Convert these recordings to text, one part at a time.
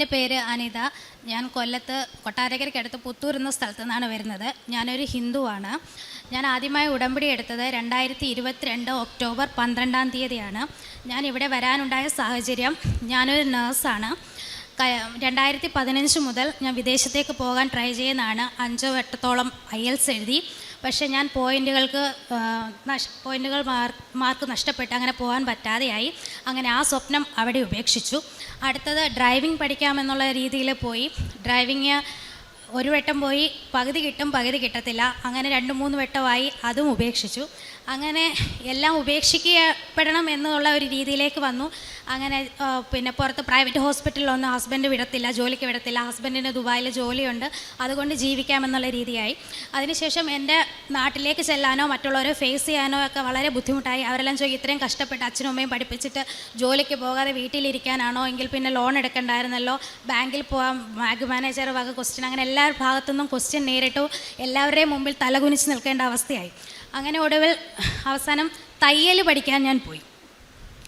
എന്റെ പേര് അനിത. ഞാൻ കൊല്ലത്ത് കൊട്ടാരക്കരയ്ക്കടുത്ത് പുത്തൂർ എന്ന സ്ഥലത്തു നിന്നാണ് വരുന്നത്. ഞാനൊരു ഹിന്ദുവാണ്. ഞാൻ ആദ്യമായി ഉടമ്പടി എടുത്തത് രണ്ടായിരത്തി ഇരുപത്തിരണ്ട് ഒക്ടോബർ പന്ത്രണ്ടാം തീയതിയാണ്. ഞാൻ ഇവിടെ വരാനുണ്ടായ സാഹചര്യം ഞാനൊരു നേഴ്സാണ്. രണ്ടായിരത്തി പതിനഞ്ച് മുതൽ ഞാൻ വിദേശത്തേക്ക് പോകാൻ ട്രൈ ചെയ്യുന്നതാണ്. അഞ്ചോ വട്ടത്തോളം ഐ എൽസ് എഴുതി. പക്ഷേ ഞാൻ പോയിന്റുകൾക്ക് മാർക്ക് മാർക്ക് നഷ്ടപ്പെട്ട് അങ്ങനെ പോകാൻ പറ്റാതെയായി. അങ്ങനെ ആ സ്വപ്നം അവിടെ ഉപേക്ഷിച്ചു. അടുത്തത് ഡ്രൈവിംഗ് പഠിക്കാമെന്നുള്ള രീതിയിൽ പോയി. ഡ്രൈവിങ് ഒരു വട്ടം പോയി പകുതി കിട്ടും പകുതി കിട്ടത്തില്ല. അങ്ങനെ രണ്ട് മൂന്ന് വട്ടമായി അതും ഉപേക്ഷിച്ചു. അങ്ങനെ എല്ലാം ഉപേക്ഷിക്കപ്പെടണം എന്നുള്ള ഒരു രീതിയിലേക്ക് വന്നു. അങ്ങനെ പിന്നെ പുറത്ത് പ്രൈവറ്റ് ഹോസ്പിറ്റലിലൊന്നും ഹസ്ബൻഡ് വിടത്തില്ല ജോലിക്ക് വിടത്തില്ല. ഹസ്ബൻഡിന് ദുബായിൽ ജോലിയുണ്ട്. അതുകൊണ്ട് ജീവിക്കാമെന്നുള്ള രീതിയായി. അതിനുശേഷം എന്റെ നാട്ടിലേക്ക് ചെല്ലാനോ മറ്റുള്ളവരെ ഫേസ് ചെയ്യാനോ ഒക്കെ വളരെ ബുദ്ധിമുട്ടായി. അവരെല്ലാം ചോദിക്കും ഇത്രയും കഷ്ടപ്പെട്ട് അച്ഛനും അമ്മയും പഠിപ്പിച്ചിട്ട് ജോലിക്ക് പോകാതെ വീട്ടിലിരിക്കാനാണോ? എങ്കിൽ പിന്നെ ലോൺ എടുക്കണ്ടായിരുന്നല്ലോ. ബാങ്കിൽ പോകാൻ ബാങ്ക് മാനേജർ വക ക്വസ്റ്റ്യൻ അങ്ങനെ എല്ലാ ഭാഗത്തുനിന്നും ക്വസ്റ്റ്യൻ നേരിട്ടു. എല്ലാവരുടെയും മുമ്പിൽ തലകുനിച്ച് നിൽക്കേണ്ട അവസ്ഥയായി. അങ്ങനെ ഒടുവിൽ അവസാനം തയ്യൽ പഠിക്കാൻ ഞാൻ പോയി.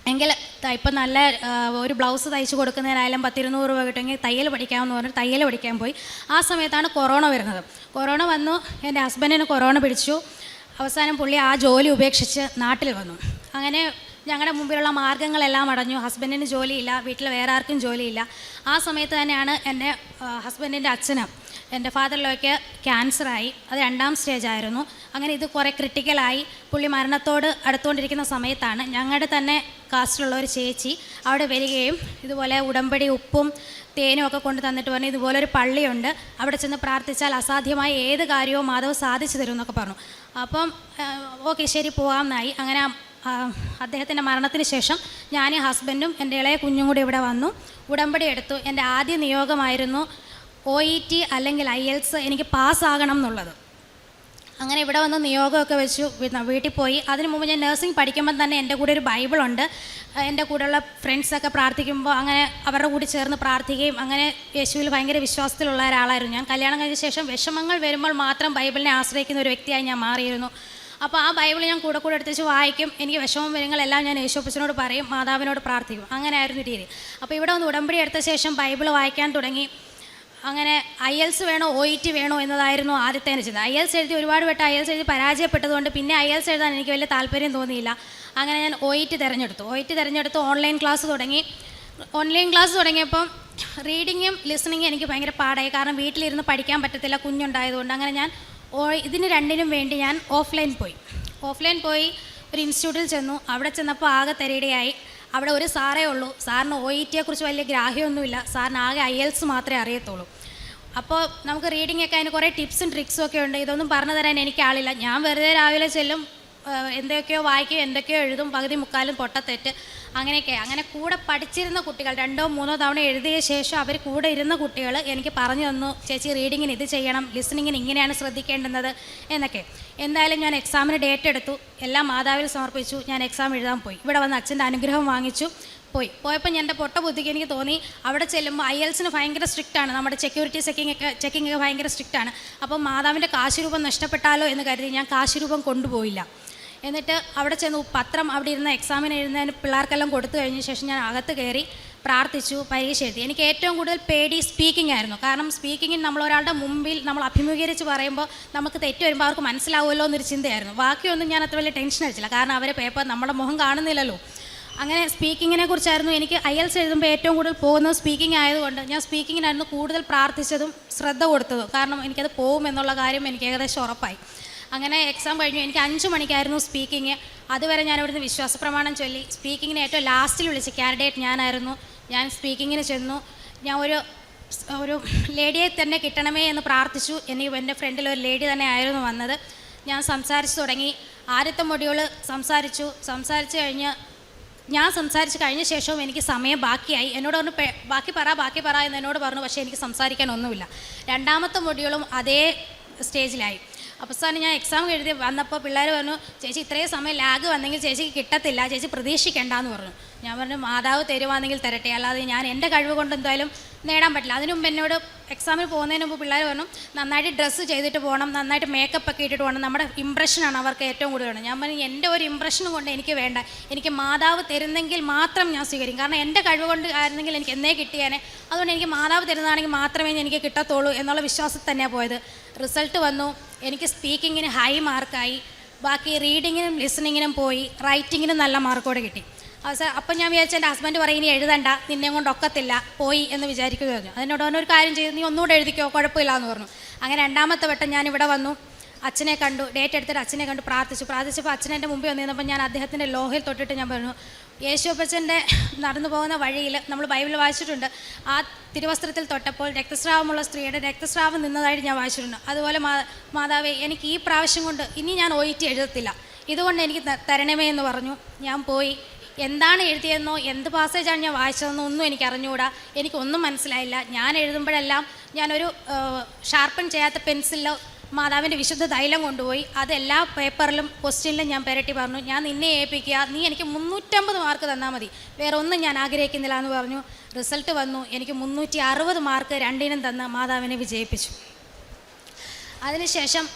എങ്കിൽ ഇപ്പം നല്ല ഒരു ബ്ലൗസ് തയ്ച്ച് കൊടുക്കുന്നതിനായാലും പത്തിരുന്നൂറ് രൂപ കിട്ടുമെങ്കിൽ തയ്യൽ പഠിക്കാമെന്ന് പറഞ്ഞ് തയ്യൽ പഠിക്കാൻ പോയി. ആ സമയത്താണ് കൊറോണ വരുന്നത്. കൊറോണ വന്നു എന്റെ ഹസ്ബൻഡിന് കൊറോണ പിടിച്ചു. അവസാനം പുള്ളി ആ ജോലി ഉപേക്ഷിച്ച് നാട്ടിൽ വന്നു. അങ്ങനെ ഞങ്ങളുടെ മുമ്പിലുള്ള മാർഗങ്ങളെല്ലാം അടഞ്ഞു. ഹസ്ബൻഡിന് ജോലിയില്ല വീട്ടിൽ വേറെ ആർക്കും ജോലിയില്ല. ആ സമയത്ത് തന്നെയാണ് എന്റെ ഹസ്ബൻഡിന്റെ അച്ഛന് എന്റെ ഫാദറിലേക്ക് ക്യാൻസറായി അത് രണ്ടാം സ്റ്റേജ് ആയിരുന്നു. അങ്ങനെ ഇത് കുറേ ക്രിട്ടിക്കലായി പുള്ളി മരണത്തോട് അടുത്തുകൊണ്ടിരിക്കുന്ന സമയത്താണ് ഞങ്ങളുടെ തന്നെ കാസ്റ്റിലുള്ള ഒരു ചേച്ചി അവിടെ വരികയും ഇതുപോലെ ഉടമ്പടി ഉപ്പും തേനും ഒക്കെ കൊണ്ട് തന്നിട്ട് പറഞ്ഞു ഇതുപോലെ ഒരു പള്ളിയുണ്ട്. അവിടെ ചെന്ന് പ്രാർത്ഥിച്ചാൽ അസാധ്യമായ ഏത് കാര്യവും മാധവ് സാധിച്ചു തരും എന്നൊക്കെ പറഞ്ഞു. അപ്പം ഓക്കെ ശരി പോകാമെന്നായി അങ്ങനെ അദ്ദേഹത്തിന്റെ മരണത്തിന് ശേഷം ഞാൻ ഹസ്ബൻഡും എന്റെ ഇളയ കുഞ്ഞും കൂടി ഇവിടെ വന്നു. ഉടമ്പടി എടുത്തു. എന്റെ ആദ്യ നിയോഗമായിരുന്നു ഒ ഇ ടി അല്ലെങ്കിൽ ഐ എൽസ് എനിക്ക് പാസ്സാകണം എന്നുള്ളത്. അങ്ങനെ ഇവിടെ വന്ന് നിയോഗമൊക്കെ വെച്ചു. വീട്ടിൽ പോയി. അതിന് മുമ്പ് ഞാൻ നഴ്സിംഗ് പഠിക്കുമ്പോൾ തന്നെ എന്റെ കൂടെ ഒരു ബൈബിളുണ്ട്. എന്റെ കൂടെയുള്ള ഫ്രണ്ട്സൊക്കെ പ്രാർത്ഥിക്കുമ്പോൾ അങ്ങനെ അവരുടെ കൂടി ചേർന്ന് പ്രാർത്ഥിക്കുകയും അങ്ങനെ യേശുവിൽ ഭയങ്കര വിശ്വാസത്തിലുള്ള ഒരാളായിരുന്നു ഞാൻ. കല്യാണം കഴിഞ്ഞ ശേഷം വിഷമങ്ങൾ വരുമ്പോൾ മാത്രം ബൈബിളിനെ ആശ്രയിക്കുന്ന ഒരു വ്യക്തിയായി ഞാൻ മാറിയിരുന്നു. അപ്പോൾ ആ ബൈബിൾ ഞാൻ കൂടെ കൂടെ എടുത്ത് വെച്ച് വായിക്കും. എനിക്ക് വിഷമം വരുങ്ങളെല്ലാം ഞാൻ യേശുപ്പച്ചനോട് പറയും. മാതാവിനോട് പ്രാർത്ഥിക്കും. അങ്ങനെ ആയിരുന്നു രീതി. അപ്പോൾ ഇവിടെ ഒന്ന് ഉടമ്പടി എടുത്ത ശേഷം ബൈബിൾ വായിക്കാൻ തുടങ്ങി. അങ്ങനെ ഐ എൽസ് വേണോ ഒ ഇ ടി വേണോ എന്നതായിരുന്നു ആദ്യത്തെ ചിന്ത ഐ എൽസ് എഴുതി ഒരുപാട് വട്ടം ഐ എൽസ് എഴുതി പരാജയപ്പെട്ടതുകൊണ്ട് പിന്നെ ഐ എൽസ് എഴുതാൻ എനിക്ക് വലിയ താല്പര്യം തോന്നിയില്ല. അങ്ങനെ ഞാൻ ഒ ഇ ടി തിരഞ്ഞെടുത്തു. ഒ ഇ ടി തിരഞ്ഞെടുത്ത് ഓൺലൈൻ ക്ലാസ് തുടങ്ങി. ഓൺലൈൻ ക്ലാസ് തുടങ്ങിയപ്പം റീഡിങ്ങും ലിസണിങ്ങും എനിക്ക് ഭയങ്കര പാടായി. കാരണം വീട്ടിലിരുന്ന് പഠിക്കാൻ പറ്റത്തില്ല കുഞ്ഞുണ്ടായതുകൊണ്ട്. അങ്ങനെ ഞാൻ ഇതിന് രണ്ടിനും വേണ്ടി ഞാൻ ഓഫ്ലൈൻ പോയി. ഓഫ്ലൈൻ പോയി ഒരു ഇൻസ്റ്റിറ്റ്യൂട്ടിൽ ചെന്നു. അവിടെ ചെന്നപ്പോൾ ആകെ തെരയുടെയായി. അവിടെ ഒരു സാറേ ഉള്ളൂ. സാറിന് ഒ ഇ ടിയെക്കുറിച്ച് വലിയ ഗ്രാഹ്യമൊന്നുമില്ല. സാറിന് ആകെ ഐ എൽസ് മാത്രമേ അറിയത്തുള്ളൂ. അപ്പോൾ നമുക്ക് റീഡിംഗ് ഒക്കെ അതിന് കുറേ ടിപ്സും ട്രിക്സും ഒക്കെ ഉണ്ട്. ഇതൊന്നും പറഞ്ഞു തരാൻ എനിക്കാളില്ല ഞാൻ വെറുതെ രാവിലെ ചെല്ലും. എന്തൊക്കെയോ വായിക്കും എന്തൊക്കെയോ എഴുതും. പകുതി മുക്കാലും പൊട്ടത്തെറ്റ് അങ്ങനെയൊക്കെ. അങ്ങനെ കൂടെ പഠിച്ചിരുന്ന കുട്ടികൾ രണ്ടോ മൂന്നോ തവണ എഴുതിയ ശേഷം അവർ കൂടെ ഇരുന്ന കുട്ടികൾ എനിക്ക് പറഞ്ഞു തന്നു ചേച്ചി റീഡിങ്ങിന് ഇത് ചെയ്യണം. ലിസണിങ്ങിന് ഇങ്ങനെയാണ് ശ്രദ്ധിക്കേണ്ടുന്നത്. എന്നൊക്കെ. എന്തായാലും ഞാൻ എക്സാമിന് ഡേറ്റ് എടുത്തു. എല്ലാം മാതാവിൽ സമർപ്പിച്ചു. ഞാൻ എക്സാം എഴുതാൻ പോയി. ഇവിടെ വന്ന് അച്ഛന്റെ അനുഗ്രഹം വാങ്ങിച്ചു. പോയി. പോയപ്പോൾ എന്റെ പൊട്ട ബുദ്ധിക്ക് എനിക്ക് തോന്നി. അവിടെ ചെല്ലുമ്പോൾ ഐ എൽസിന് ഭയങ്കര സ്ട്രിക്റ്റാണ് നമ്മുടെ സെക്യൂരിറ്റി ചെക്കിംഗ് ഒക്കെ ചെക്കിംഗ് ഒക്കെ ഭയങ്കര സ്ട്രിക്റ്റാണ് അപ്പോൾ മാതാവിന്റെ കാശുരൂപം നഷ്ടപ്പെട്ടാലോ എന്ന് കരുതി ഞാൻ കാശുരൂപം കൊണ്ടുപോയില്ല. എന്നിട്ട് അവിടെ ചെന്ന് പത്രം അവിടെ ഇരുന്ന എക്സാമിന് എഴുതുന്നതിന് പിള്ളേർക്കെല്ലാം കൊടുത്തു കഴിഞ്ഞ ശേഷം ഞാൻ അകത്ത് കയറി പ്രാർത്ഥിച്ചു പരീക്ഷ എഴുതി. എനിക്ക് ഏറ്റവും കൂടുതൽ പേടി സ്പീക്കിംഗ് ആയിരുന്നു. കാരണം സ്പീക്കിങ്ങിന് നമ്മൾ ഒരാളുടെ മുമ്പിൽ നമ്മൾ അഭിമുഖീകരിച്ച് പറയുമ്പോൾ നമുക്ക് തെറ്റ് വരുമ്പോൾ അവർക്ക് മനസ്സിലാവുമല്ലോ എന്നൊരു ചിന്തയായിരുന്നു. ബാക്കിയൊന്നും ഞാൻ അത്ര വലിയ ടെൻഷൻ അടിച്ചില്ല. കാരണം അവരെ പേപ്പർ നമ്മുടെ മുഖം കാണുന്നില്ലല്ലോ. അങ്ങനെ സ്പീക്കിങ്ങിനെ കുറിച്ചായിരുന്നു എനിക്ക് ഐ എഴുതുമ്പോൾ ഏറ്റവും കൂടുതൽ പോകുന്നത് സ്പീക്കിംഗ് ആയതുകൊണ്ട് ഞാൻ സ്പീക്കിങ്ങിനായിരുന്നു കൂടുതൽ പ്രാർത്ഥിച്ചതും ശ്രദ്ധ കൊടുത്തതും. കാരണം എനിക്കത് പോകും എന്നുള്ള കാര്യം എനിക്ക് ഏകദേശം ഉറപ്പായി. അങ്ങനെ എക്സാം കഴിഞ്ഞു. എനിക്ക് അഞ്ച് മണിക്കായിരുന്നു സ്പീക്കിംഗ് അതുവരെ ഞാൻ ഇവിടുന്ന് വിശ്വാസ പ്രമാണം ചൊല്ലി സ്പീക്കിങ്ങിന് ഏറ്റവും ലാസ്റ്റിൽ വിളിച്ച കാൻഡിഡേറ്റ് ഞാനായിരുന്നു. ഞാൻ സ്പീക്കിങ്ങിന് ചെന്നു. ഞാൻ ഒരു ഒരു ലേഡിയെ തന്നെ കിട്ടണമേ എന്ന് പ്രാർത്ഥിച്ചു. എനിക്ക് എന്റെ ഫ്രണ്ടിൽ ഒരു ലേഡി തന്നെ ആയിരുന്നു വന്നത്. ഞാൻ സംസാരിച്ചു തുടങ്ങി. ആദ്യത്തെ മൊഡ്യൂൾ സംസാരിച്ചു. സംസാരിച്ചു കഴിഞ്ഞ് ഞാൻ സംസാരിച്ച് കഴിഞ്ഞ ശേഷവും എനിക്ക് സമയം ബാക്കിയായി. എന്നോട് പറഞ്ഞു ബാക്കി പറ ബാക്കി പറ എന്ന് എന്നോട് പറഞ്ഞു. പക്ഷേ എനിക്ക് സംസാരിക്കാൻ ഒന്നുമില്ല. രണ്ടാമത്തെ മൊഡ്യൂളും അതേ സ്റ്റേജിലായി അവസാനം ഞാൻ എക്സാം എഴുതി വന്നപ്പോൾ പിള്ളേർ പറഞ്ഞു ചേച്ചി ഇത്രയും സമയം ലാഗ് വന്നെങ്കിൽ ചേച്ചിക്ക് കിട്ടത്തില്ല ചേച്ചി പ്രതീക്ഷിക്കേണ്ടെന്ന് പറഞ്ഞു. ഞാൻ പറഞ്ഞു മാതാവ് തരുവാണെങ്കിൽ തരട്ടെ. അല്ലാതെ ഞാൻ എന്റെ കഴിവ് കൊണ്ട് എന്തായാലും നേടാൻ പറ്റില്ല. അതിനു മുമ്പ് എന്നോട് എക്സാമിന് പോകുന്നതിന് മുമ്പ് പിള്ളേർ പറഞ്ഞു നന്നായിട്ട് ഡ്രസ്സ് ചെയ്തിട്ട് പോകണം നന്നായിട്ട് മേക്കപ്പ് ഒക്കെ ഇട്ടിട്ട് പോകണം നമ്മുടെ ഇമ്പ്രഷനാണ് അവർക്ക് ഏറ്റവും കൂടുതൽ വേണം ഞാൻ പറഞ്ഞു എന്റെ ഒരു ഇമ്പ്രഷൻ കൊണ്ട് എനിക്ക് വേണ്ട. എനിക്ക് മാതാവ് തരുന്നെങ്കിൽ മാത്രം ഞാൻ സ്വീകരിക്കും. കാരണം എന്റെ കഴിവ് കൊണ്ട് ആയിരുന്നെങ്കിൽ എനിക്ക് എന്നേ കിട്ടിയേനെ. അതുകൊണ്ട് എനിക്ക് മാതാവ് തരുന്നതാണെങ്കിൽ മാത്രമേ എനിക്ക് കിട്ടത്തുള്ളൂ എന്നുള്ള വിശ്വാസത്തിൽ തന്നെയാണ് പോയത്. റിസൾട്ട് വന്നു. എനിക്ക് സ്പീക്കിങ്ങിന് ഹൈ മാർക്കായി ബാക്കി റീഡിങ്ങിനും ലിസണിങ്ങിനും പോയി. റൈറ്റിങ്ങിനും നല്ല മാർക്കോടെ കിട്ടി. അവസാനം അപ്പം ഞാൻ വിചാരിച്ചു എന്റെ ഹസ്ബൻഡ് പറയും ഇനി എഴുതണ്ട നിന്നെ കൊണ്ട് ഒക്കത്തില്ല പോയി എന്ന് വിചാരിക്കുക പറഞ്ഞു അതിനോട് അവനൊരു കാര്യം ചെയ്തു നീ ഒന്നുകൂടെ എഴുതിക്കോ കുഴപ്പമില്ല എന്ന് പറഞ്ഞു. അങ്ങനെ രണ്ടാമത്തെ വട്ടം ഞാൻ ഇവിടെ വന്നു. അച്ഛനെ കണ്ടു ഡേറ്റ് എടുത്തിട്ട് അച്ഛനെ കണ്ടു പ്രാർത്ഥിച്ചു. പ്രാർത്ഥിച്ചപ്പോൾ അച്ഛൻ എന്റെ മുമ്പിൽ വന്നു നിന്നപ്പോൾ ഞാൻ അദ്ദേഹത്തിന്റെ ലോഹയിൽ തൊട്ടിട്ട് ഞാൻ പറഞ്ഞു യേശുപ്പച്ചന്റെ നടന്നു പോകുന്ന വഴിയിൽ നമ്മൾ ബൈബിൾ വായിച്ചിട്ടുണ്ട്. ആ തിരുവസ്ത്രത്തിൽ തൊട്ടപ്പോൾ രക്തസ്രാവമുള്ള സ്ത്രീയുടെ രക്തസ്രാവം നിന്നതായിട്ട് ഞാൻ വായിച്ചിട്ടുണ്ട്. അതുപോലെ മാതാവേ എനിക്ക് ഈ പ്രാവശ്യം കൊണ്ട് ഇനി ഞാൻ ഒ എഴുതത്തില്ല. ഇതുകൊണ്ട് എനിക്ക് തരണമേ എന്ന് പറഞ്ഞു. ഞാൻ പോയി എന്താണ് എഴുതിയതെന്നോ എന്ത് പാസേജാണ് ഞാൻ വായിച്ചതെന്നോ ഒന്നും എനിക്ക് അറിഞ്ഞുകൂടാ എനിക്കൊന്നും മനസ്സിലായില്ല. ഞാൻ എഴുതുമ്പോഴെല്ലാം ഞാനൊരു ഷാർപ്പൺ ചെയ്യാത്ത പെൻസിലോ മാതാവിന്റെ വിശുദ്ധ തൈലം കൊണ്ടുപോയി അത് എല്ലാ പേപ്പറിലും ക്വസ്റ്റ്യനിലും ഞാൻ പെരട്ടി പറഞ്ഞു ഞാൻ നിന്നെ ഏൽപ്പിക്കുക. നീ എനിക്ക് മുന്നൂറ്റമ്പത് മാർക്ക് തന്നാൽ മതി. വേറെ ഒന്നും ഞാൻ ആഗ്രഹിക്കുന്നില്ല എന്ന് പറഞ്ഞു. റിസൾട്ട് വന്നു. എനിക്ക് മുന്നൂറ്റി അറുപത് മാർക്ക് രണ്ടിനും തന്ന് മാതാവിനെ വിജയിപ്പിച്ചു. അതിനുശേഷം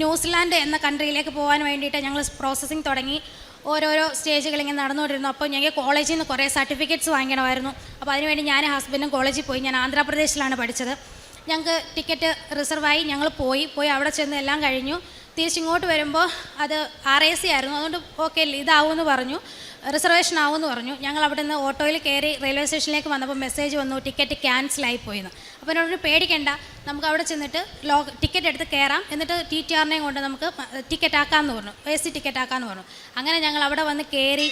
ന്യൂസിലാൻഡ് എന്ന കൺട്രിയിലേക്ക് പോകാൻ വേണ്ടിയിട്ട് ഞങ്ങൾ പ്രോസസ്സിങ് തുടങ്ങി. ഓരോരോ സ്റ്റേജുകൾ ഇങ്ങനെ നടന്നുകൊണ്ടിരുന്നു. അപ്പോൾ ഞങ്ങൾക്ക് കോളേജിൽ നിന്ന് കുറേ സർട്ടിഫിക്കറ്റ്സ് വാങ്ങണമായിരുന്നു അപ്പോൾ അതിനുവേണ്ടി ഞാൻ ഹസ്ബൻഡും കോളേജിൽ പോയി. ഞാൻ ആന്ധ്രാപ്രദേശിലാണ് പഠിച്ചത്. ഞങ്ങൾക്ക് ടിക്കറ്റ് റിസർവായി ഞങ്ങൾ പോയി. പോയി അവിടെ ചെന്ന് എല്ലാം കഴിഞ്ഞു. തിരിച്ചിങ്ങോട്ട് വരുമ്പോൾ അത് ആർ എ സി ആയിരുന്നു. അതുകൊണ്ട് ഓക്കെ ഇതാവുമെന്ന് പറഞ്ഞു. റിസർവേഷൻ ആവുമെന്ന് പറഞ്ഞു. ഞങ്ങൾ അവിടെ നിന്ന് ഓട്ടോയിൽ കയറി റെയിൽവേ സ്റ്റേഷനിലേക്ക് വന്നപ്പോൾ മെസ്സേജ് വന്നു ടിക്കറ്റ് ക്യാൻസലായി പോയിന്ന് അപ്പോൾ എന്നോട് പേടിക്കണ്ട. നമുക്ക് അവിടെ ചെന്നിട്ട് ലോ ടിക്കറ്റ് എടുത്ത് കയറാം എന്നിട്ട് ടി ടി ആറിനെയും കൊണ്ട് നമുക്ക് ടിക്കറ്റ് ആക്കാമെന്ന് പറഞ്ഞു. എ സി ടിക്കറ്റ് ആക്കാമെന്ന് പറഞ്ഞു. അങ്ങനെ ഞങ്ങൾ അവിടെ വന്ന് കയറി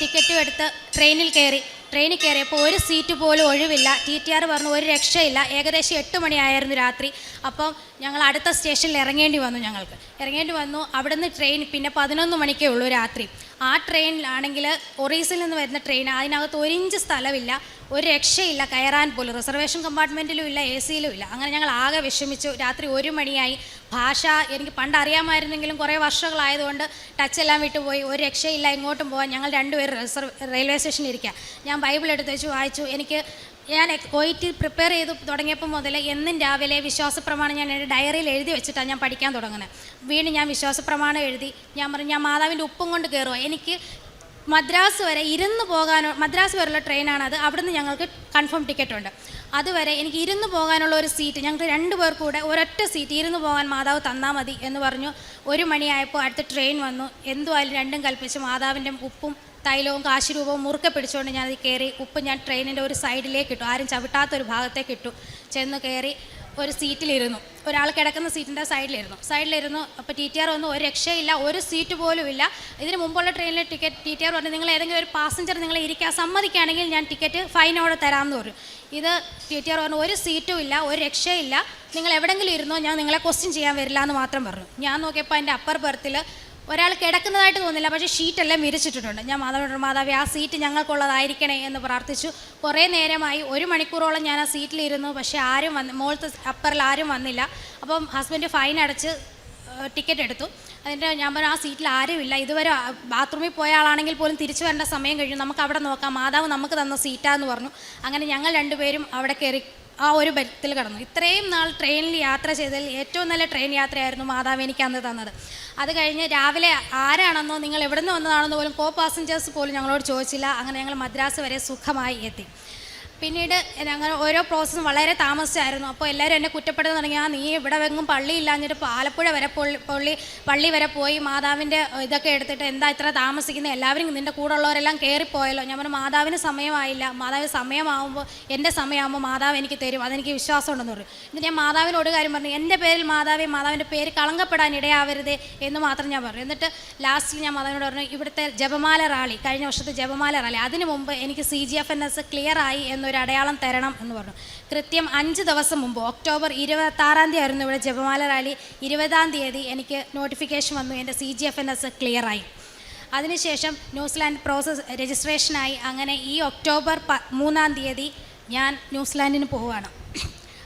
ടിക്കറ്റും എടുത്ത് ട്രെയിനിൽ കയറി. ട്രെയിനിൽ കയറിയപ്പോൾ ഒരു സീറ്റ് പോലും ഒഴിവില്ല. ടി ടി ആർ പറഞ്ഞു ഒരു രക്ഷയില്ല. ഏകദേശം എട്ട് മണിയായിരുന്നു രാത്രി. അപ്പം ഞങ്ങൾ അടുത്ത സ്റ്റേഷനിൽ ഇറങ്ങേണ്ടി വന്നു ഞങ്ങൾക്ക്. ഇറങ്ങേണ്ടി വന്നു. അവിടുന്ന് ട്രെയിൻ പിന്നെ പതിനൊന്ന് മണിക്കേ ഉള്ളൂ രാത്രി. ആ ട്രെയിനിലാണെങ്കിൽ ഒറീസിൽ നിന്ന് വരുന്ന ട്രെയിൻ അതിനകത്ത് ഒരു ഇഞ്ച് സ്ഥലമില്ല. ഒരു രക്ഷയില്ല. കയറാൻ പോലും. റിസർവേഷൻ കമ്പാർട്ട്മെന്റിലും ഇല്ല എ സിയിലും ഇല്ല. അങ്ങനെ ഞങ്ങൾ ആകെ വിഷമിച്ചു. രാത്രി ഒരു മണിയായി. ഭാഷ എനിക്ക് പണ്ട് അറിയാമായിരുന്നെങ്കിലും കുറേ വർഷങ്ങളായതുകൊണ്ട് ടച്ച് എല്ലാം വിട്ടുപോയി ഒരു രക്ഷയില്ല ഇങ്ങോട്ടും പോകാൻ ഞങ്ങൾ രണ്ടുപേരും റിസർവ് റെയിൽവേ സ്റ്റേഷനിൽ ഇരിക്കുക ഞാൻ ബൈബിൾ എടുത്ത് വെച്ച് വായിച്ചു. എനിക്ക് ഞാൻ ഒ ടി പ്രിപ്പയർ ചെയ്ത് തുടങ്ങിയപ്പോൾ മുതൽ എന്നും രാവിലെ വിശ്വാസപ്രമാണം ഞാൻ എന്റെ ഡയറിയിൽ എഴുതി വെച്ചിട്ടാണ് ഞാൻ പഠിക്കാൻ തുടങ്ങുന്നത് വീണ്ടും ഞാൻ വിശ്വാസപ്രമാണം എഴുതി. ഞാൻ പറഞ്ഞു ഞാൻ മാതാവിന്റെ ഉപ്പും കൊണ്ട് കയറുക എനിക്ക് മദ്രാസ് വരെ ഇരുന്ന് പോകാനോ മദ്രാസ് വരെയുള്ള ട്രെയിനാണത്. അവിടുന്ന് ഞങ്ങൾക്ക് കൺഫേം ടിക്കറ്റ് ഉണ്ട്. അതുവരെ എനിക്ക് ഇരുന്ന് പോകാനുള്ള ഒരു സീറ്റ് ഞങ്ങൾക്ക് രണ്ട് പേർ കൂടെ ഒരൊറ്റ സീറ്റ് ഇരുന്ന് പോകാൻ മാതാവ് തന്നാൽ മതി എന്ന് പറഞ്ഞു. ഒരു മണിയായപ്പോൾ അടുത്ത ട്രെയിൻ വന്നു. എന്തുമായാലും രണ്ടും കൽപ്പിച്ച് മാതാവിന്റെ ഉപ്പും തൈലവും കാശുരൂപവും മുറുക്കെ പിടിച്ചുകൊണ്ട് ഞാൻ അത് കയറി ഉപ്പ് ഞാൻ ട്രെയിനിന്റെ ഒരു സൈഡിലേക്ക് ഇട്ടു. ആരും ചവിട്ടാത്ത ഒരു ഭാഗത്തേക്ക് ഇട്ടു. ചെന്ന് കയറി ഒരു സീറ്റിലിരുന്നു ഒരാൾ കിടക്കുന്ന സീറ്റിന്റെ സൈഡിലിരുന്നു. സൈഡിലിരുന്നു അപ്പോൾ ടി ടി ആർ ഒന്നും ഒരു രക്ഷയില്ല ഒരു സീറ്റ് പോലും ഇല്ല. ഇതിന് മുമ്പുള്ള ട്രെയിനിലെ ടിക്കറ്റ് ടി ടി ആർ പറഞ്ഞു നിങ്ങൾ ഏതെങ്കിലും ഒരു പാസഞ്ചർ നിങ്ങൾ ഇരിക്കാൻ സമ്മതിക്കുകയാണെങ്കിൽ ഞാൻ ടിക്കറ്റ് ഫൈനോടെ തരാമെന്ന് പറഞ്ഞു. ഇത് ടി ടി ആർ പറഞ്ഞു ഒരു സീറ്റും ഇല്ല ഒരു രക്ഷയില്ല. നിങ്ങൾ എവിടെങ്കിലും ഇരുന്നോ ഞാൻ നിങ്ങളെ ക്വസ്റ്റ്യൻ ചെയ്യാൻ വരില്ല എന്ന് മാത്രം പറഞ്ഞു. ഞാൻ നോക്കിയപ്പോൾ എന്റെ അപ്പർ ബർത്തിൽ ഒരാൾ കിടക്കുന്നതായിട്ട് തോന്നില്ല പക്ഷേ ഷീറ്റെല്ലാം വിരിച്ചിട്ടിട്ടുണ്ട്. ഞാൻ മാതാവിനോട് മാതാവി ആ സീറ്റ് ഞങ്ങൾക്കുള്ളതായിരിക്കണേ എന്ന് പ്രാർത്ഥിച്ചു. കുറേ നേരമായി ഒരു മണിക്കൂറോളം ഞാൻ ആ സീറ്റിലിരുന്നു. പക്ഷേ ആരും വന്ന് മോളത്തെ അപ്പറിൽ ആരും വന്നില്ല. അപ്പം ഹസ്ബൻഡ് ഫൈൻ അടച്ച് ടിക്കറ്റ് എടുത്തു. അതിന്റെ ഞാൻ പറഞ്ഞു ആ സീറ്റിൽ ആരുമില്ല ഇതുവരെ ബാത്റൂമിൽ പോയ ആളാണെങ്കിൽ പോലും തിരിച്ചു വരേണ്ട സമയം കഴിഞ്ഞു. നമുക്ക് അവിടെ നോക്കാം. മാതാവ് നമുക്ക് തന്ന സീറ്റാന്ന് പറഞ്ഞു. അങ്ങനെ ഞങ്ങൾ രണ്ടുപേരും അവിടെ കയറി ആ ഒരു ബലത്തിൽ കടന്നു. ഇത്രയും നാൾ ട്രെയിനിൽ യാത്ര ചെയ്തതിൽ ഏറ്റവും നല്ല ട്രെയിൻ യാത്രയായിരുന്നു മാതാവ് എനിക്ക് അന്ന് തന്നത്. അത് കഴിഞ്ഞ് രാവിലെ ആരാണെന്നോ നിങ്ങൾ എവിടെ നിന്ന് വന്നതാണെന്നോ പോലും കോ പാസഞ്ചേഴ്സ് പോലും ഞങ്ങളോട് ചോദിച്ചില്ല. അങ്ങനെ ഞങ്ങൾ മദ്രാസ് വരെ സുഖമായി എത്തി. പിന്നീട് അങ്ങനെ ഓരോ പ്രോസസ്സും വളരെ താമസിച്ചായിരുന്നു. അപ്പോൾ എല്ലാവരും എന്നെ കുറ്റപ്പെടുത്താൻ തുടങ്ങി. ആ നീ ഇവിടെ വെങ്ങും പള്ളി ഇല്ലാഞ്ഞിട്ട് ആലപ്പുഴ വരെ പൊള്ളി പള്ളി പള്ളി വരെ പോയി മാതാവിന്റെ ഇതൊക്കെ എടുത്തിട്ട് എന്താ ഇത്ര താമസിക്കുന്നത് എല്ലാവരും നിന്റെ കൂടെ ഉള്ളവരെല്ലാം കയറിപ്പോയല്ലോ ഞാൻ പറഞ്ഞു മാതാവിന് സമയമായില്ല. മാതാവിന് സമയമാകുമ്പോൾ എന്റെ സമയമാകുമ്പോൾ മാതാവ് എനിക്ക് തരും. അതെനിക്ക് വിശ്വാസം ഉണ്ടെന്ന് പറഞ്ഞു. എന്നിട്ട് ഞാൻ മാതാവിനോട് കാര്യം പറഞ്ഞു. എന്റെ പേരിൽ മാതാവേ മാതാവിന്റെ പേര് കളങ്കപ്പെടാൻ ഇടയാവരുത് എന്ന് മാത്രം ഞാൻ പറഞ്ഞു. എന്നിട്ട് ലാസ്റ്റിൽ ഞാൻ മാതാവിനോട് പറഞ്ഞു ഇവിടുത്തെ ജപമാല റാളി കഴിഞ്ഞ വർഷത്തെ ജപമാല റാളി അതിന് മുമ്പ് എനിക്ക് C G F N S clear ആയി എന്നൊരു അടയാളം തരണം എന്ന് പറഞ്ഞു. കൃത്യം അഞ്ച് ദിവസം മുമ്പ് ഒക്ടോബർ ഇരുപത്താറാം തീയതി ആയിരുന്നു ഇവിടെ ജപമാല റാലി. ഇരുപതാം തീയതി എനിക്ക് നോട്ടിഫിക്കേഷൻ വന്നു എന്റെ C G F N S ക്ലിയറായി അതിനുശേഷം ന്യൂസിലാൻഡ് പ്രോസസ് രജിസ്ട്രേഷനായി അങ്ങനെ ഈ ഒക്ടോബർ പ മൂന്നാം തീയതി ഞാൻ ന്യൂസിലാൻഡിന് പോവുകയാണ്.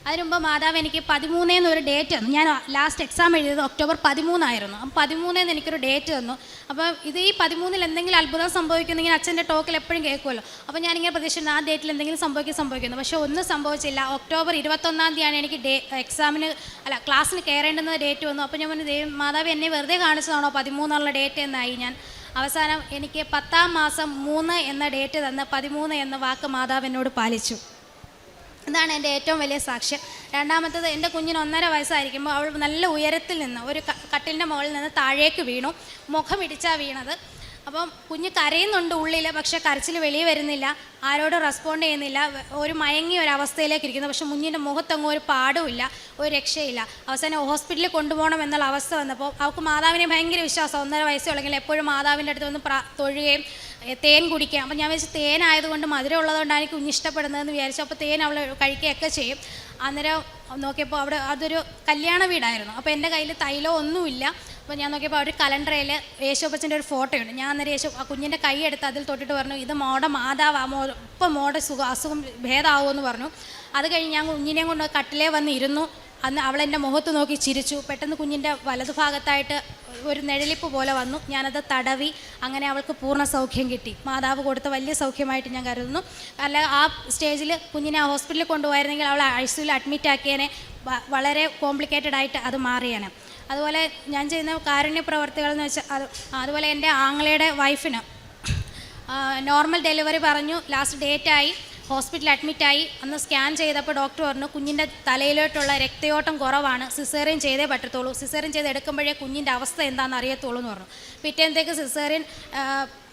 അതിന് മുമ്പ് മാതാവ് എനിക്ക് പതിമൂന്നേന്ന് ഒരു ഡേറ്റ് തന്നു. ഞാൻ ലാസ്റ്റ് എക്സാം എഴുതിയത് ഒക്ടോബർ പതിമൂന്നായിരുന്നു. അപ്പം പതിമൂന്നേന്ന് എനിക്കൊരു ഡേറ്റ് തന്നു. അപ്പം ഇത് ഈ പതിമൂന്നിൽ എന്തെങ്കിലും അത്ഭുതം സംഭവിക്കുന്നെങ്കിൽ അച്ഛന്റെ ടോക്കിൽ എപ്പോഴും കേൾക്കുമല്ലോ. അപ്പോൾ ഞാനിങ്ങനെ പ്രതീക്ഷിച്ചു ആ ഡേറ്റിൽ എന്തെങ്കിലും സംഭവിക്കും സംഭവിക്കുന്നു പക്ഷേ ഒന്നും സംഭവിച്ചില്ല. ഒക്ടോബർ ഇരുപത്തൊന്നാം തീയതിയാണ് എനിക്ക് ഡേ എക്സാമിന് അല്ല ക്ലാസ്സിന് കയറേണ്ടുന്ന ഡേറ്റ് വന്നു. അപ്പോൾ ഞാൻ പറഞ്ഞു മാതാവ് എന്നെ വെറുതെ കാണിച്ചതാണോ പതിമൂന്നുള്ള ഡേറ്റ് എന്നായി? ഞാൻ അവസാനം എനിക്ക് പത്താം മാസം മൂന്ന് എന്ന ഡേറ്റ് തന്ന് പതിമൂന്ന് എന്ന വാക്ക് മാതാവ് എന്നോട് പാലിച്ചു. ഇതാണ് എന്റെ ഏറ്റവും വലിയ സാക്ഷ്യം. രണ്ടാമത്തത് എന്റെ കുഞ്ഞിന് ഒന്നര വയസ്സായിരിക്കുമ്പോൾ അവൾ നല്ല ഉയരത്തിൽ നിന്ന് ഒരു കട്ടിലിന്റെ മുകളിൽ നിന്ന് താഴേക്ക് വീണു. മുഖം ഇടിച്ചാ വീണത്. അപ്പം കുഞ്ഞ് കരയുന്നുണ്ട് ഉള്ളിൽ പക്ഷെ കരച്ചിൽ വെളിയിൽ വരുന്നില്ല. ആരോടും റെസ്പോണ്ട് ചെയ്യുന്നില്ല. ഒരു മയങ്ങിയ ഒരു അവസ്ഥയിലേക്ക് ഇരിക്കുന്നു. പക്ഷെ കുഞ്ഞിന്റെ മുഖത്തൊന്നും ഒരു പാടുമില്ല ഒരു രക്ഷയില്ല. അവസാനം ഹോസ്പിറ്റലിൽ കൊണ്ടുപോകണം എന്നുള്ള അവസ്ഥ വന്നപ്പോൾ അവൾക്ക് മാതാവിനെ ഭയങ്കര വിശ്വാസം ഒന്നര വയസ്സുള്ളെങ്കിൽ എപ്പോഴും മാതാവിന്റെ അടുത്ത് വന്ന് തൊഴുകയും തേൻ കുടിക്കുക അപ്പം ഞാൻ വിചാരിച്ചു തേനായതുകൊണ്ട് മധുരം ഉള്ളതുകൊണ്ടാണ് എനിക്ക് കുഞ്ഞ് ഇഷ്ടപ്പെടുന്നതെന്ന് വിചാരിച്ചു. അപ്പോൾ തേൻ അവൾ കഴിക്കുകയൊക്കെ ചെയ്യും. അന്നേരം നോക്കിയപ്പോൾ അവിടെ അതൊരു കല്യാണ വീടായിരുന്നു. അപ്പോൾ എന്റെ കയ്യിൽ തൈലോ ഒന്നുമില്ല. അപ്പോൾ ഞാൻ നോക്കിയപ്പോൾ ഒരു കലണ്ടറിൽ യേശോപ്പച്ചന്റെ ഒരു ഫോട്ടോ ഉണ്ട് ഞാൻ അന്നേരം യേശു ആ കുഞ്ഞിന്റെ കൈ എടുത്ത് അതിൽ തൊട്ടിട്ട് പറഞ്ഞു ഇത് മോടെ മാതാവാ മോ ഇപ്പം മോടെ സുഖം അസുഖം ഭേദമാവുമെന്ന് പറഞ്ഞു. അത് കഴിഞ്ഞ് ഞാൻ കുഞ്ഞിനെയും കൊണ്ട് കട്ടിലേ വന്ന് ഇരുന്നു. അന്ന് അവൾ എന്റെ മുഖത്ത് നോക്കി ചിരിച്ചു. പെട്ടെന്ന് കുഞ്ഞിന്റെ വലതുഭാഗത്തായിട്ട് ഒരു നിഴലിപ്പ് പോലെ വന്നു. ഞാനത് തടവി അങ്ങനെ അവൾക്ക് പൂർണ സൗഖ്യം കിട്ടി. മാതാവ് കൊടുത്ത വലിയ സൗഖ്യമായിട്ട് ഞാൻ കരുതുന്നു. അല്ല ആ സ്റ്റേജിൽ കുഞ്ഞിനെ ഹോസ്പിറ്റലിൽ കൊണ്ടുപോയിരുന്നെങ്കിൽ അവളെ ഐ സിയിൽ അഡ്മിറ്റ് ആക്കിയതിനെ വളരെ കോംപ്ലിക്കേറ്റഡ് ആയിട്ട് അത് മാറിയാണ് അതുപോലെ ഞാൻ ചെയ്യുന്ന കാരുണ്യ പ്രവർത്തികൾ എന്ന് വെച്ചാൽ അത് അതുപോലെ എന്റെ ആങ്ങളയുടെ വൈഫിന് നോർമൽ ഡെലിവറി പറഞ്ഞു. ലാസ്റ്റ് ഡേറ്റ് ആയി ഹോസ്പിറ്റലിൽ അഡ്മിറ്റായി അന്ന് സ്കാൻ ചെയ്തപ്പോൾ ഡോക്ടർ പറഞ്ഞു കുഞ്ഞിന്റെ തലയിലോട്ടുള്ള രക്തയോട്ടം കുറവാണ്. സിസേറിയൻ ചെയ്തേ പറ്റത്തുള്ളൂ. സിസേറിയൻ ചെയ്ത് എടുക്കുമ്പോഴേ കുഞ്ഞിന്റെ അവസ്ഥ എന്താണെന്ന് അറിയത്തുള്ളൂ എന്ന് പറഞ്ഞു. പിറ്റേന്നത്തേക്ക് സിസേറിയൻ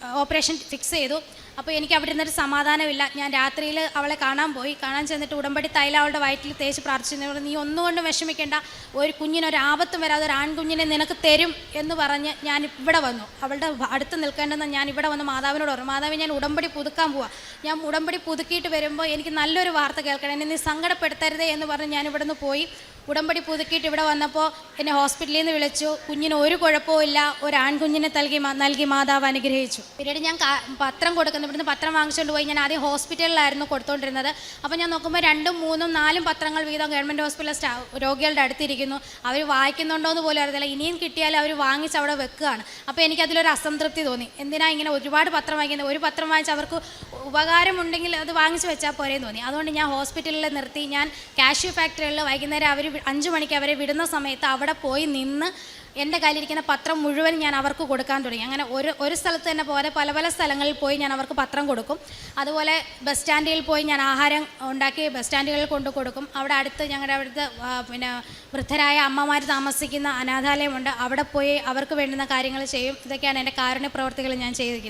ഓപ്പറേഷൻ ഫിക്സ് ചെയ്തു. അപ്പോൾ എനിക്ക് അവിടെ ഇരുന്നൊരു സമാധാനമില്ല. ഞാൻ രാത്രിയിൽ അവളെ കാണാൻ പോയി. കാണാൻ ചെന്നിട്ട് ഉടമ്പടി തൈല അവളുടെ വയറ്റിൽ തേച്ച് പ്രാർത്ഥിച്ചു നീ ഒന്നുകൊണ്ടും വിഷമിക്കേണ്ട. ഒരു കുഞ്ഞിനൊരു ആപത്തും വരാതെ ഒരു ആൺകുഞ്ഞിനെ നിനക്ക് തരും എന്ന് പറഞ്ഞ് ഞാൻ ഇവിടെ വന്നു. അവളുടെ അടുത്ത് നിൽക്കേണ്ടെന്ന് ഞാൻ ഇവിടെ വന്ന് മാതാവിനോട് പറഞ്ഞു. മാതാവ് ഞാൻ ഉടമ്പടി പുതുക്കാൻ പോവാ. ഞാൻ ഉടമ്പടി പുതുക്കിയിട്ട് വരുമ്പോൾ എനിക്ക് നല്ലൊരു വാർത്ത കേൾക്കണം. എന്നെ നീ സങ്കടപ്പെടുത്തരുതേ എന്ന് പറഞ്ഞ് ഞാൻ ഇവിടെ നിന്ന് പോയി. ഉടമ്പടി പുതുക്കിയിട്ട് ഇവിടെ വന്നപ്പോൾ എന്നെ ഹോസ്പിറ്റലിൽ നിന്ന് വിളിച്ചു. കുഞ്ഞിന് ഒരു കുഴപ്പവും ഒരു ആൺകുഞ്ഞിനെ നൽകി നൽകി മാതാവ് അനുഗ്രഹിച്ചു. പിന്നീട് ഞാൻ പത്രം കൊടുക്കുന്നു. ഇവിടുന്ന് പത്രം വാങ്ങിച്ചുകൊണ്ട് പോയി. ഞാൻ ആദ്യം ഹോസ്പിറ്റലിലായിരുന്നു കൊടുത്തുകൊണ്ടിരുന്നത് അപ്പോൾ ഞാൻ നോക്കുമ്പോൾ രണ്ടും മൂന്നും നാലും പത്രങ്ങൾ വീതം ഗവൺമെന്റ് ഹോസ്പിറ്റൽ സ്റ്റാ രോഗികളുടെ അടുത്തിരിക്കുന്നു. അവർ വായിക്കുന്നുണ്ടോ എന്ന് പോലും അറിയത്തില്ല. ഇനിയും കിട്ടിയാൽ അവർ വാങ്ങിച്ച് അവിടെ വെക്കുകയാണ്. അപ്പോൾ എനിക്കതിലൊരു അസംതൃപ്തി തോന്നി. എന്തിനാ ഇങ്ങനെ ഒരുപാട് പത്രം വാങ്ങിക്കുന്നത്? ഒരു പത്രം വാങ്ങിച്ച് അവർക്ക് ഉപകാരമുണ്ടെങ്കിൽ അത് വാങ്ങിച്ച് വെച്ചാൽ പോരേന്ന് തോന്നി. അതുകൊണ്ട് ഞാൻ ഹോസ്പിറ്റലിൽ നിർത്തി. ഞാൻ കാഷ്യൂ ഫാക്ടറികളിൽ വൈകുന്നേരം അവർ അഞ്ച് മണിക്ക് അവരെ വിടുന്ന സമയത്ത് അവിടെ പോയി നിന്ന് എന്റെ കയ്യിലിരിക്കുന്ന പത്രം മുഴുവൻ ഞാൻ അവർക്ക് കൊടുക്കാൻ തുടങ്ങി. അങ്ങനെ ഒരു ഒരു സ്ഥലത്ത് തന്നെ പോലെ പല പല സ്ഥലങ്ങളിൽ പോയി ഞാൻ അവർക്ക് പത്രം കൊടുക്കും. അതുപോലെ ബസ് സ്റ്റാൻഡിൽ പോയി ഞാൻ ആഹാരം ഉണ്ടാക്കി ബസ് സ്റ്റാൻഡുകളിൽ കൊണ്ടു കൊടുക്കും. അവിടെ അടുത്ത് ഞങ്ങളുടെ അവിടുത്തെ പിന്നെ വൃദ്ധരായ അമ്മമാർ താമസിക്കുന്ന അനാഥാലയമുണ്ട്. അവിടെ പോയി അവർക്ക് വേണ്ടുന്ന കാര്യങ്ങൾ ചെയ്യും. ഇതൊക്കെയാണ് എന്റെ കാരുണ്യ പ്രവർത്തികൾ ഞാൻ ചെയ്തിരിക്കുന്നത്.